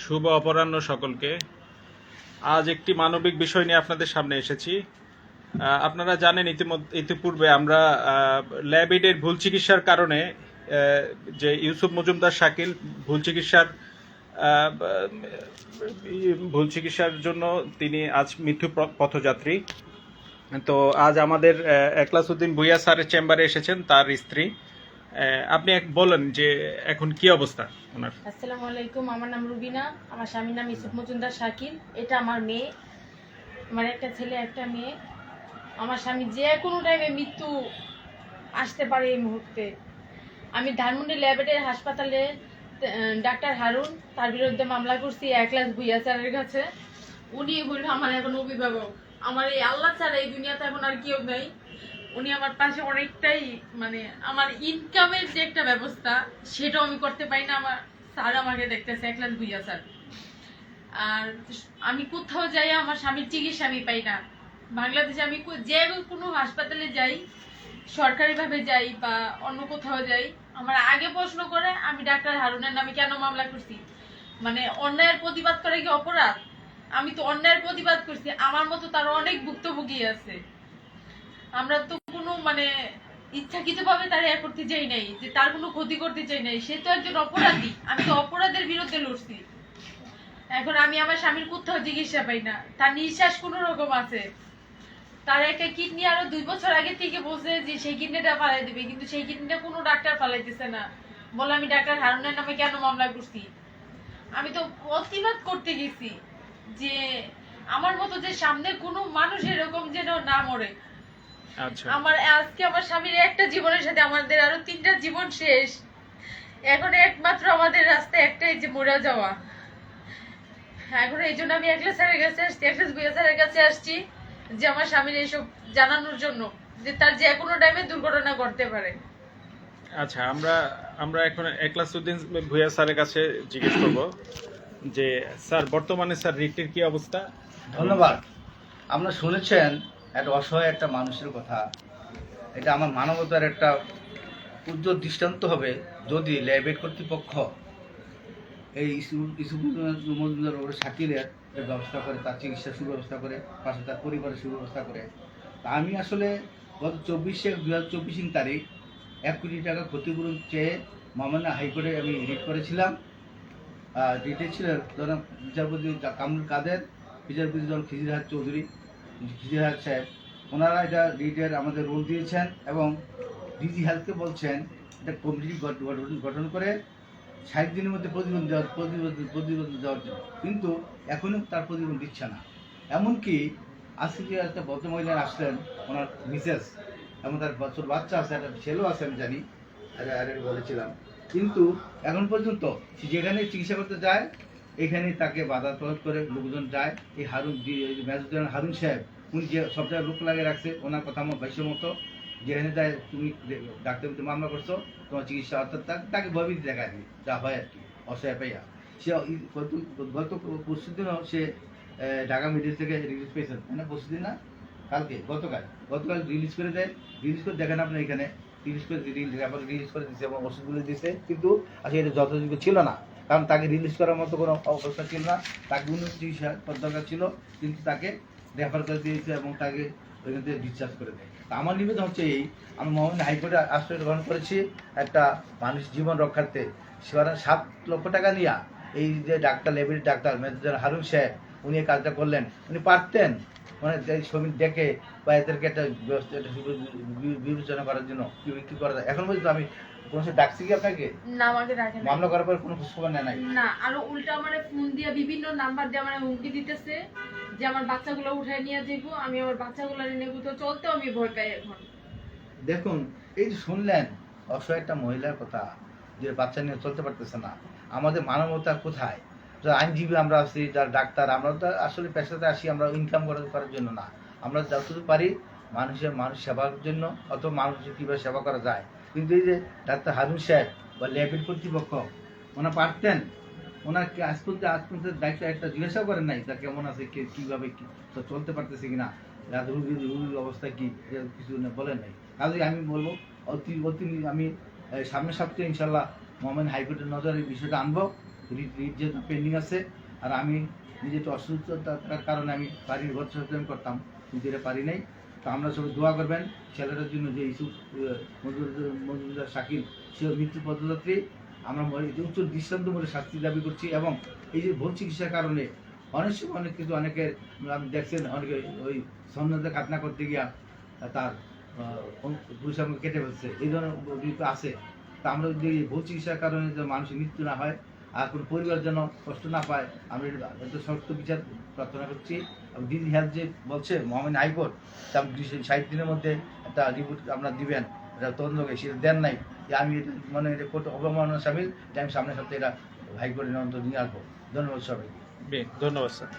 শুভ অপরাহ্ন সকলকে। আজ একটি মানবিক বিষয় নিয়ে আপনাদের সামনে এসেছি। আপনারা জানেন ইতিমধ্যে ইতিপূর্বে আমরা ল্যাবিডের ভুল চিকিৎসার কারণে যে ইউসুফ মজুমদার শাকিল ভুল চিকিৎসার ভুল চিকিৎসার জন্য তিনি আজ মৃত্যু পথযাত্রী। তো আজ আমাদের আহ, একলাসউদ্দিন ভুইয়া স্যারের চেম্বারে এসেছেন তার স্ত্রী। আপনি এক বলেন যে এখন কি অবস্থা ওনার? আসসালামু আলাইকুম, আমার নাম রুবিনা, আমার স্বামীর নাম ইসুফ মজুমদার শাকিল, এটা আমার মেয়ে, আমার একটা ছেলে, একটা মেয়ে। আমার স্বামী যে কোনো টাইমে মৃত্যু আসতে পারে এই মুহূর্তে। আমি ধানমন্ডি ল্যাবেটের হাসপাতালে ডাক্তার হারুন, তার বিরুদ্ধে মামলা করছি, এক ক্লাস ভুইয়া স্যারের কাছে। উনি হইল আমার এখন অভিভাবক। আমার এই আল্লাহ ছাড়া এই দুনিয়াতে এখন আর কেউ নেই। উনি আমার পাশে অনেকটাই মানে আমার ইনকামের যে একটা ব্যবস্থা, সেটাও আমি করতে পারি না। আমার স্যার আমাকে দেখতেছে, এক ক্লাস ভুইয়া স্যার আর আমি কোথাও যাই, আমার স্বামীর চিকিৎসা আমি পাই না। বাংলাদেশে আমি যে কোনো হাসপাতালে যাই, সরকারিভাবে যাই বা অন্য কোথাও যাই, আমার আগে প্রশ্ন করে, আমি ডাক্তার হারুনের নামে কেন মামলা করছি? মানে অন্যায়ের প্রতিবাদ করে কি অপরাধ? আমি তো অন্যায়ের প্রতিবাদ করছি, আমার মতো তার অনেক ভুক্তভোগী আছে। আমরা তো কোনো মানে ইচ্ছাকৃত ভাবে তার ইয়ে করতে চাই নাই, যে তার কোনো ক্ষতি করতে চাই নাই। সে তো একজন অপরাধী। আমি তো অপরাধের বিরুদ্ধে লড়ছি। এখন আমি আমার স্বামীর কোথাও চিকিৎসা পাই না। তার নিঃশ্বাস কোনো রকম আছে। তার একটা কিডনি আরও দুই বছর আগে থেকে বলছে যে সেই কিডনিটা ফালাই দিবে, কিন্তু সেই কিডনিটা কোনো ডাক্তার ফালাইতেছে না। বলে, আমি ডাক্তার হারুনের নামে কেন মামলা করছি? আমি তো প্রতিবাদ করতে গেছি যে আমার মতো যে সামনে কোনো মানুষ এরকম যেন না মরে। আমার আজকে আমার স্বামীর একটা জীবনের সাথে আমাদের আরও তিনটা জীবন শেষ। এখন একমাত্র আমাদের রাস্তা একটাই যে মরে যাওয়া। এখন এই জন্য আমি একলা স্যারের কাছে আসছি একলা বুয়া স্যারের কাছে আসছি যে আমার স্বামীর এইসব জানানোর জন্য যে তার যে কোনো টাইমে দুর্ঘটনা ঘটতে পারে। আচ্ছা আমরা আমরা এখন একলাসউদ্দিন ভুইয়া স্যারের কাছে জিজ্ঞেস করব যে স্যার বর্তমানে স্যার রিটের কি অবস্থা? ধন্যবাদ। আপনারা শুনেছেন একটা অসহায় একটা মানুষের কথা। এটা আমার মানবতার একটা উজ্জ্বল দৃষ্টান্ত হবে যদি ল্যাবের কর্তৃপক্ষ এই মজুমদার ওর একটা ব্যবস্থা করে, তার চিকিৎসার সুব্যবস্থা করে, পাশে তার পরিবারের সুব্যবস্থা করে। তা আমি আসলে গত চব্বিশে দু হাজার চব্বিশ তারিখ এক কোটি টাকা ক্ষতিপূরণ চেয়ে মামলা হাইকোর্টে আমি রিট করেছিলাম। রিটে ছিলেন জনাব বিচারপতি কামরুল কাদের, বিচারপতি জন খিজিরহাট চৌধুরী। খিজিরহাট সাহেব, ওনারা এটা রিটের আমাদের রোল দিয়েছেন এবং ডিজি হেলথকে বলছেন, এটা কমিটি গঠন- করে ষাট দিনের মধ্যে প্রতিবেদন দেওয়ার প্রতিবেদন প্রতিবেদন দেওয়ার জন্য। কিন্তু এখনও তার প্রতিবেদন দিচ্ছে না। এমনকি আজকে যে একটা ভদ্রমহিলা আসলেন, ওনার মিসেস এবং তার বছর বাচ্চা আছে, একটা ছেলেও আছে, আমি জানি, আরে আরে বলেছিলাম। কিন্তু এখন পর্যন্ত যেখানে চিকিৎসা করতে যায় এখানে তাকে বাধা প্রয়োগ করে লোকজন যায়। এই হারুন মেজর হারুন সাহেব, উনি যে সব জায়গায় লোক লাগিয়ে রাখছে, ওনার কথা আমার বাইশ মতো, যেখানে যায় তুমি ডাক্তার বিরুদ্ধে মামলা করছ, তোমার চিকিৎসা অর্থাৎ তাকে- তাকে ভবিষ্যৎ দেখা দিই যা হয় আর কি, অসহায় পাইয়া। সে গত পরশু দিনও সে ঢাকা মেডিকেল থেকে রিলিজ পেয়েছেন মানে পরশু দিন না? কালকে, গতকাল। গতকাল রিলিজ করে দেয়। রিলিজ করে দেখেন আপনি এখানে রিলিজ করে রিলিজ করে দিচ্ছে এবং ওষুধগুলো দিচ্ছে কিন্তু আসলে এটা যথাযোগ্য ছিল না। কারণ তাকে রিলিজ করার মতো কোনো অবস্থা ছিল না। তাকে উন্নত চিকিৎসা দরকার ছিল, কিন্তু তাকে রেফার করে দিয়েছে এবং তাকে ওইখান থেকে ডিসচার্জ করে দেয়। তা আমার নিবেদন হচ্ছে এই, আমি মোহামেড হাইকোর্টে আশ্রয় গ্রহণ করেছি একটা মানুষ জীবন রক্ষার্থে। সেখানে সাত লক্ষ টাকা নিয়ে এই যে ডাক্তার লেবির ডাক্তার, মেজর হারুন সাহেব, উনি এই কাজটা করলেন। উনি পারতেন। মানে শ্রমিক ডেকে বা এদেরকে একটা ব্যবস্থা একটা বিবেচনা করার জন্য কি কি করা যায়? এখন পর্যন্ত আমি কোনো সময় ডাকছি কি আপনাকে? না আমাকে রাখে না মামলা করার পর কোনো খোঁজখবর নেয় নাই? না আরও উল্টা আমার ফোন দিয়ে বিভিন্ন নাম্বার দিয়ে আমার হুমকি দিতেছে যে আমার বাচ্চাগুলো উঠায় নিয়ে যাইবো আমি আমার বাচ্চাগুলো নিয়ে তো চলতেও আমি ভয় পাই এখন। দেখুন এই যে শুনলেন অসহায় একটা মহিলার কথা যে বাচ্চা নিয়ে চলতে পারতেছে না আমাদের মানবতা কোথায়? আইনজীবী আমরা আছি, যারা ডাক্তার, আমরা তো আসলে পেশাতে আসি, আমরা ইনকাম করার জন্য না। আমরা যতটুকু পারি মানুষের মানুষ সেবার জন্য, অথবা মানুষের কীভাবে সেবা করা যায়। কিন্তু এই যে ডাক্তার হারুন সাহেব বা ল্যাবের কর্তৃপক্ষ, ওনারা পারতেন? ওনার আজ পর্যন্ত আজ পর্যন্ত দায়িত্ব একটা জিজ্ঞাসা করেন নাই? তা কেমন আছে, কে, কীভাবে কি চলতে পারতেছে কিনা? রাত রুগীর রুগীর অবস্থা কি কিছু বলেন নাই। কাজে আমি বলব, অতি অতি, আমি সামনের সপ্তাহে ইনশাল্লাহ মোহামেন হাইকোর্টের নজরে বিষয়টা আনব। পেন্ডিং আছে, আর আমি নিজে একটু অসুস্থতার কারণে আমি বাড়ির ঘর সচেতন করতাম এটা পারি নাই। তো আমরা সবাই দোয়া করবেন, ছেলেটার জন্য যে ইস্যু মজুমদার শাকিল সে মৃত্যু পদযাত্রী। আমরা উচ্চ দৃষ্টান্তমূলক শাস্তি দাবি করছি এবং এই যে ভুল চিকিৎসার কারণে অনেক সময় অনেক কিছু অনেকের, আপনি দেখছেন অনেকে ওই সন্ন্যতে খাতনা করতে গিয়া তার আমাকে কেটে ফেলছে। এই ধরনের আছে। তা আমরা যদি ভুল চিকিৎসার কারণে মানুষের মৃত্যু না হয় আর কোনো পরিবার যেন কষ্ট না পায়, আমি এটা সমস্ত বিচার প্রার্থনা করছি। এবং দিদি হেলথ যে বলছে, মহামিন হাইকোর্ট, তা ষাট দিনের মধ্যে একটা রিপোর্ট আপনার দিবেন, এটা তদন্তকে সেটা দেন নাই। যে আমি মানে এটা কোর্ট অবমাননা সামিল আমি সামনের সপ্তাহে এটা হাইকোর্টের অন্তর নিয়ে আসব। ধন্যবাদ সবাইকে। ধন্যবাদ, স্যার।